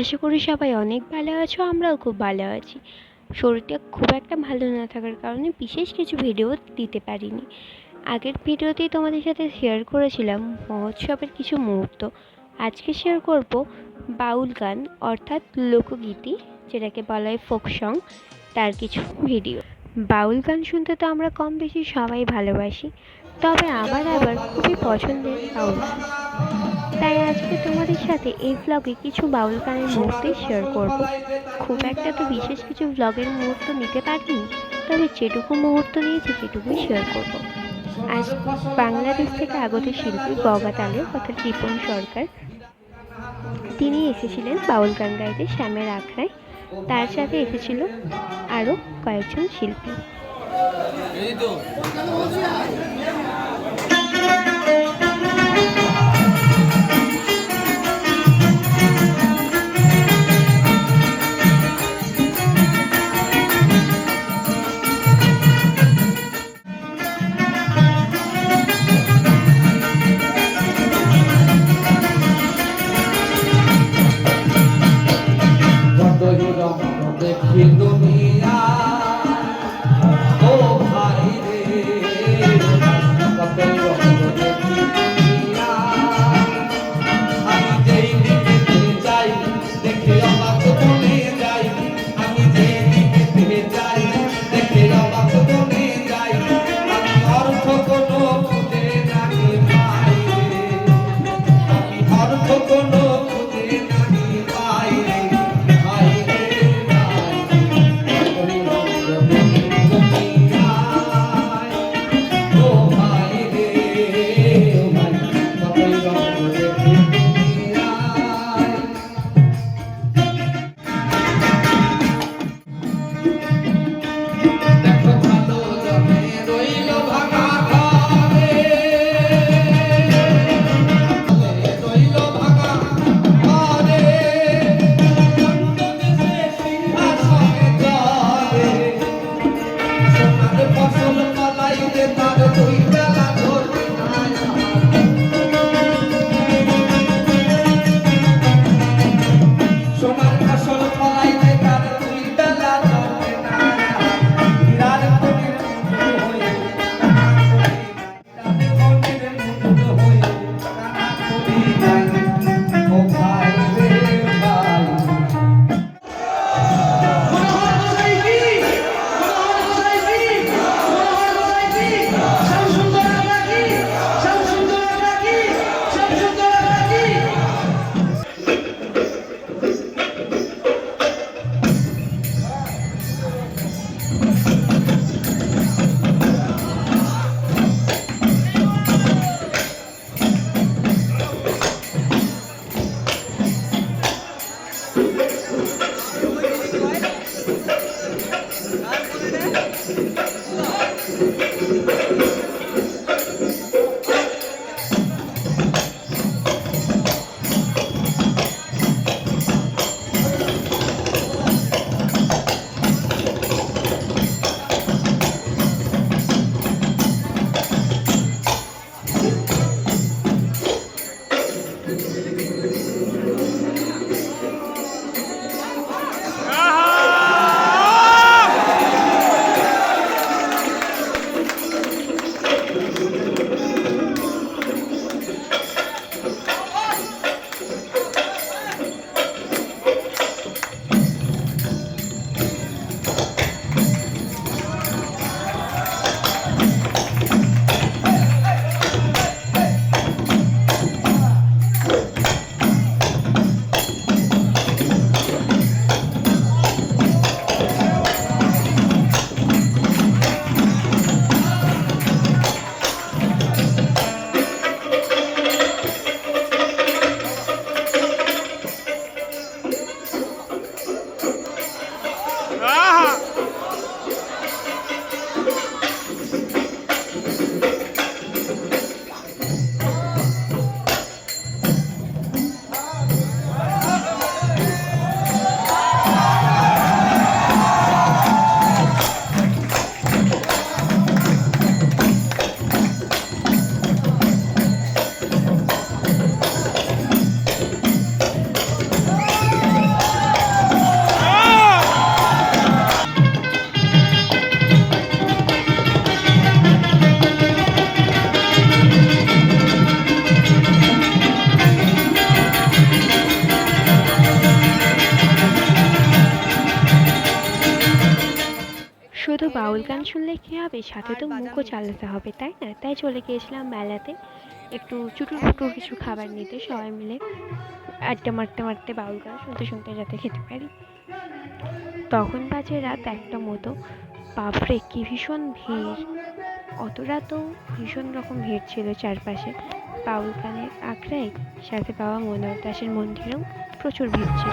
আশা করি সবাই অনেক ভালো আছো, আমরাও খুব ভালো আছি। শরীরটা খুব একটা ভালো না থাকার কারণে বিশেষ কিছু ভিডিও দিতে পারিনি। আগের ভিডিওতেই তোমাদের সাথে শেয়ার করেছিলাম মহোৎসবের কিছু মুহূর্ত। আজকে শেয়ার করব বাউল গান, অর্থাৎ লোকগীতি, যেটাকে বলা হয় ফোক সং তার কিছু ভিডিও বাউল গান শুনতে তো আমরা কম বেশি সবাই ভালোবাসি। তবে আমার আবার খুবই পছন্দের বাউল তাই আজকে তোমাদের সাথে এই ব্লগে কিছু বাউল গানের মুহূর্তই শেয়ার করব। খুব একটা তো বিশেষ কিছু ব্লগের মুহূর্ত নিতে পারিনি, তবে যেটুকু মুহূর্ত নিয়েছি সেটুকুই শেয়ার করব। আজ বাংলাদেশ থেকে আগত শিল্পী গগা তালের অর্থাৎ রিপন সরকার, তিনি এসেছিলেন বাউল গান গাইতে শ্যামের আখড়ায়। তার সাথে এসেছিল আরও কয়েকজন শিল্পী। যতই শুনলে কী হবে? সাথে তো মুখও চালাতে হবে, তাই না? তাই চলে গিয়েছিলাম মেলাতে। একটু চুটুর ফুটুর কিছু খাবার নিতে, সবাই মিলে আড্ডা মারতে মারতে বাউল গান শুনতে শুনতে যাতে খেতে পারি। তখন বাজে রাত একটা মতো। বাপরে, কি ভীষণ ভিড়। অত রাতেও ভীষণ রকম ভিড় ছিল চারপাশে। বাউল গানের আখড়ায় সাথে বাবা মনোহর দাসের মন্দিরেও প্রচুর ভিড় ছিল।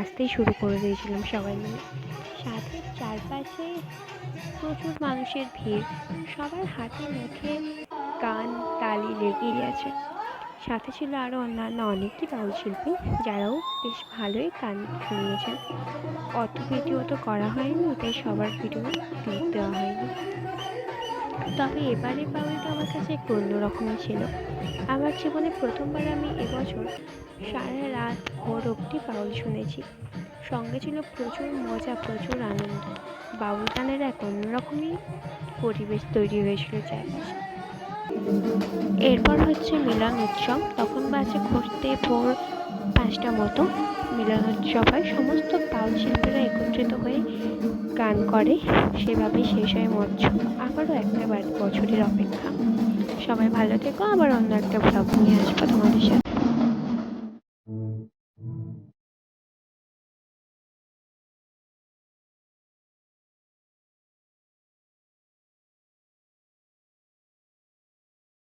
নাচতেই শুরু করে দিয়েছিলাম সবাই মিলে। সাথে চারপাশে প্রচুর মানুষের ভিড়। সবার হাতে মুখে গান, তালি লেগেই আছে। সাথে ছিল আরও অন্যান্য অনেকই বাউল শিল্পী যারাও বেশ ভালোই গান শুনিয়েছেন। অত ভিডিও তো করা হয়নি, তাই সবার ভিডিও দেওয়া হয়নি। তবে এবারের বাউলটা আমার কাছে একটু অন্যরকমই ছিল। আমার জীবনে প্রথমবার আমি এবছর সারা রাত ভোর অবধি বাউল শুনেছি। সঙ্গে ছিল প্রচুর মজা, প্রচুর আনন্দ। বাউল গানের এক অন্যরকমই পরিবেশ তৈরি হয়েছিল চারপাশে। এরপর হচ্ছে মিলন উৎসব। তখন বাজে ঘুরতে ভোর পাঁচটা মতো মিলন উৎসব হয়। সমস্ত বাউল শিল্পীরা একত্রিত হয়ে গান করে, সেভাবেই শেষ হয় মৎস্য আবারও একটা বছরের অপেক্ষা। সবাই ভালো থেকো, আবার অন্য একটা ব্লগ নিয়ে আসব তোমাদের সাথে।